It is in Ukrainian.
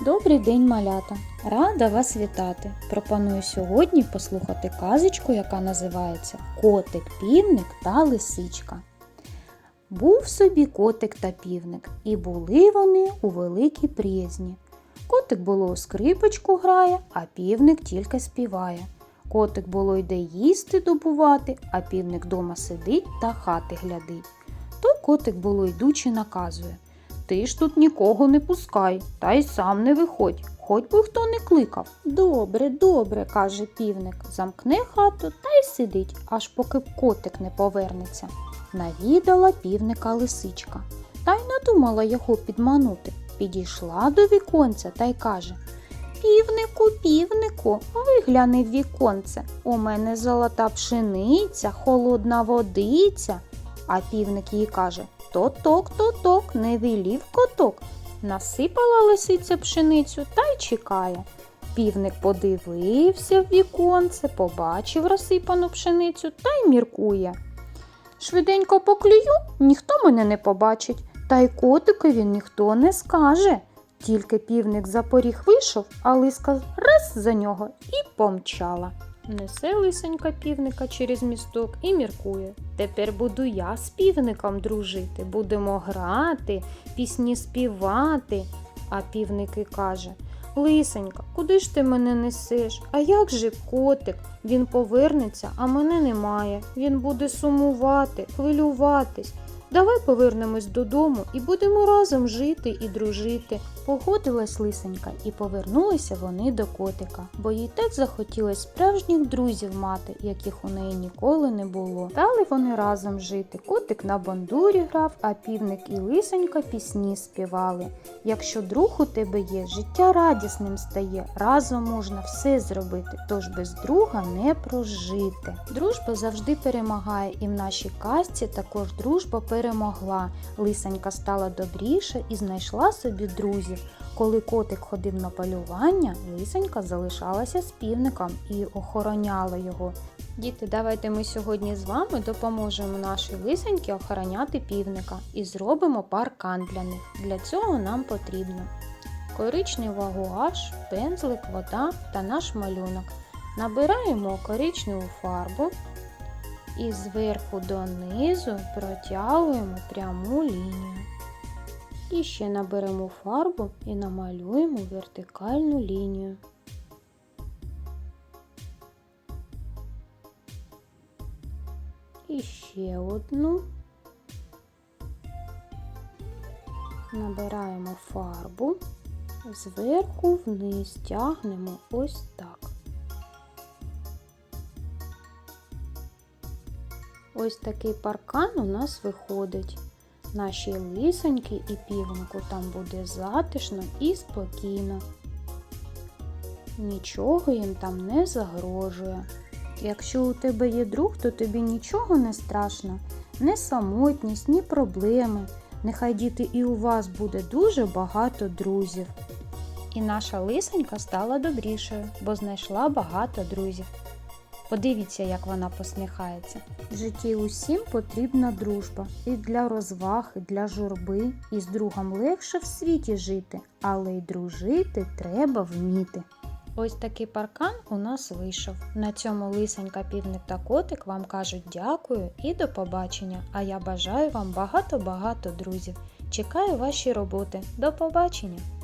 Добрий день, малята! Рада вас вітати! Пропоную сьогодні послухати казочку, яка називається Котик, півник та лисичка. Був собі котик та півник, і були вони у великій приязні. Котик було у скрипочку грає, а півник тільки співає. Котик було йде їсти добувати, а півник дома сидить та хати глядить. То котик було йдучи наказує. Ти ж тут нікого не пускай, та й сам не виходь, хоч би хто не кликав. Добре, добре, каже півник, замкне хату та й сидить, аж поки котик не повернеться. Навідала півника лисичка, та й надумала його підманути. Підійшла до віконця та й каже Півнику, півнику, вигляни в віконце. У мене золота пшениця, холодна водиця. А півник їй каже То-ток, то-ток, не вілів коток. Насипала лисиця пшеницю та й чекає. Півник подивився в віконце, побачив розсипану пшеницю та й міркує. Швиденько поклюю, ніхто мене не побачить, та й котикові ніхто не скаже. Тільки півник за поріг вийшов, а лиска раз за нього і помчала. Несе лисенька півника через місток і міркує. Тепер буду я з півником дружити, будемо грати, пісні співати. А півник і каже Лисенька, куди ж ти мене несеш? А як же котик? Він повернеться, а мене немає. Він буде сумувати, хвилюватись. Давай повернемось додому і будемо разом жити і дружити. Погодилась лисенька, і повернулися вони до котика, бо їй так захотілося справжніх друзів мати, яких у неї ніколи не було. Стали вони разом жити. Котик на бандурі грав, а півник і лисенька пісні співали. Якщо друг у тебе є, життя радісним стає. Разом можна все зробити, тож без друга не прожити. Дружба завжди перемагає, і в нашій казці також дружба перемогла. Лисенька стала добріша і знайшла собі друзів. Коли котик ходив на полювання, лисенька залишалася з півником і охороняла його. Діти, давайте ми сьогодні з вами допоможемо нашій лисеньки охороняти півника і зробимо паркан для них. Для цього нам потрібно коричнева гуаш, пензлик, вода та наш малюнок. Набираємо коричневу фарбу і зверху донизу протягуємо пряму лінію. І ще наберемо фарбу і намалюємо вертикальну лінію. І ще одну. Набираємо фарбу, зверху вниз тягнемо ось так. Ось такий паркан у нас виходить. Нашій лисоньки і півнику там буде затишно і спокійно. Нічого їм там не загрожує. Якщо у тебе є друг, то тобі нічого не страшно, не самотність, ні проблеми. Нехай діти і у вас буде дуже багато друзів. І наша лисонька стала добрішою, бо знайшла багато друзів. Подивіться, як вона посміхається. В житті усім потрібна дружба і для розваг, і для журби, і з другом легше в світі жити, але й дружити треба вміти. Ось такий паркан у нас вийшов. На цьому лисенька півник та котик вам кажуть дякую і до побачення. А я бажаю вам багато-багато друзів. Чекаю ваші роботи. До побачення!